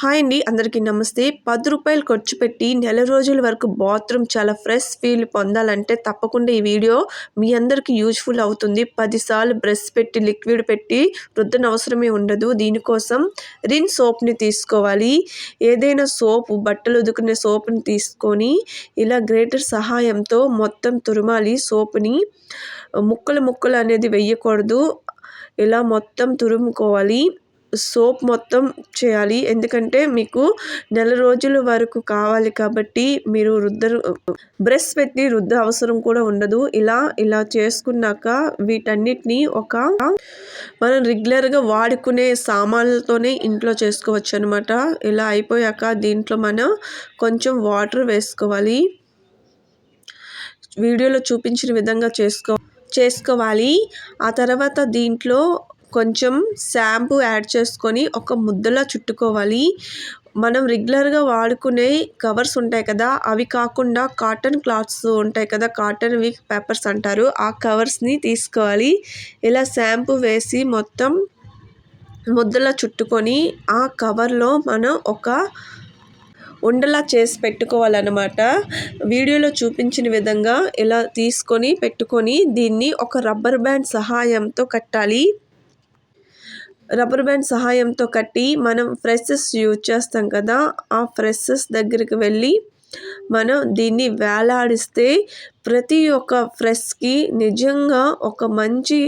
Hi అండి అందరికీ నమస్తే. పది రూపాయలు ఖర్చు పెట్టి నెల రోజుల వరకు బాత్రూమ్ చాలా ఫ్రెష్ ఫీల్ పొందాలంటే తప్పకుండా ఈ వీడియో మీ అందరికీ యూజ్ఫుల్ అవుతుంది. పదిసార్లు బ్రష్ పెట్టి లిక్విడ్ పెట్టి రుద్దన అవసరమే ఉండదు. దీనికోసం రిన్ సోప్ని తీసుకోవాలి. ఏదైనా సోపు బట్టలు ఉదుకునే సోప్ని తీసుకొని ఇలా గ్రేటర్ సహాయంతో మొత్తం తురుమాలి. సోప్ని ముక్కలు ముక్కలు అనేది వెయ్యకూడదు ఇలా మొత్తం తురుముకోవాలి. సోప్ మొత్తం చేయాలి. ఎందుకంటే మీకు నెల రోజుల వరకు కావాలి కాబట్టి మీరు రుద్దరు బ్రష్ పెట్టి రుద్ద అవసరం కూడా ఉండదు. ఇలా ఇలా చేసుకున్నాక వీటన్నిటిని ఒక మనం రెగ్యులర్గా వాడుకునే సామాన్లతోనే ఇంట్లో చేసుకోవచ్చు అనమాట ఇలా అయిపోయాక దీంట్లో మనం కొంచెం వాటర్ వేసుకోవాలి. వీడియోలో చూపించిన విధంగా చేసుకో చేసుకోవాలి. ఆ తర్వాత దీంట్లో కొంచెం షాంపూ యాడ్ చేసుకొని ఒక ముద్దలా చుట్టుకోవాలి. మనం రెగ్యులర్గా వాడుకునే కవర్స్ ఉంటాయి కదా అవి కాకుండా కాటన్ క్లాత్స్ ఉంటాయి కదా కాటన్వి పేపర్స్ అంటారు ఆ కవర్స్ని తీసుకోవాలి. ఇలా షాంపూ వేసి మొత్తం ముద్దలా చుట్టుకొని ఆ కవర్లో మనం ఒక ఉండలా చేసి పెట్టుకోవాలన్నమాట. వీడియోలో చూపించిన విధంగా ఇలా తీసుకొని పెట్టుకొని దీన్ని ఒక రబ్బర్ బ్యాండ్ సహాయంతో కట్టాలి. రబ్బర్ బ్యాండ్ సహాయంతో కట్టి మనం ఫ్రెషెస్ యూజ్ చేస్తాం కదా ఆ ఫ్రెషెస్ దగ్గరికి వెళ్ళి మనం దీన్ని వేలాడిస్తే ప్రతి ఒక్క ఫ్రెష్కి నిజంగా ఒక మంచి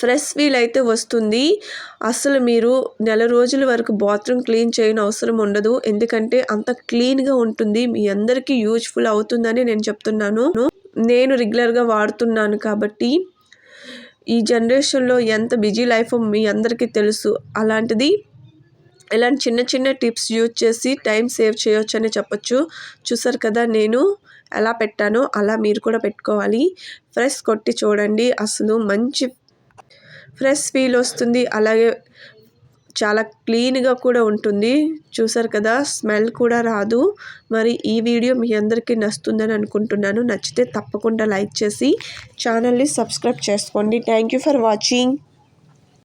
ఫ్రెష్ ఫీల్ అయితే వస్తుంది. అసలు మీరు నెల రోజుల వరకు బాత్రూమ్ క్లీన్ చేయని అవసరం ఉండదు. ఎందుకంటే అంత క్లీన్గా ఉంటుంది. మీ అందరికీ యూజ్ఫుల్ అవుతుందని నేను చెప్తున్నాను. నేను రెగ్యులర్గా వాడుతున్నాను కాబట్టి ఈ జనరేషన్లో ఎంత బిజీ లైఫ్ మీ అందరికీ తెలుసు. అలాంటిది ఇలాంటి చిన్న చిన్న టిప్స్ యూజ్ చేసి టైం సేవ్ చేయొచ్చు అని చెప్పొచ్చు. చూసారు కదా నేను ఎలా పెట్టానో అలా మీరు కూడా పెట్టుకోవాలి. ఫ్రెష్ కొట్టి చూడండి. అసలు మంచి ఫ్రెష్ ఫీల్ వస్తుంది. అలాగే చాలా క్లీన్గా కూడా ఉంటుంది. చూసారు కదా స్మెల్ కూడా రాదు. మరి ఈ వీడియో మీ అందరికీ నచ్చుతుందని అనుకుంటున్నాను. నచ్చితే తప్పకుండా లైక్ చేసి ఛానల్ని సబ్స్క్రైబ్ చేసుకోండి. Thank you for watching.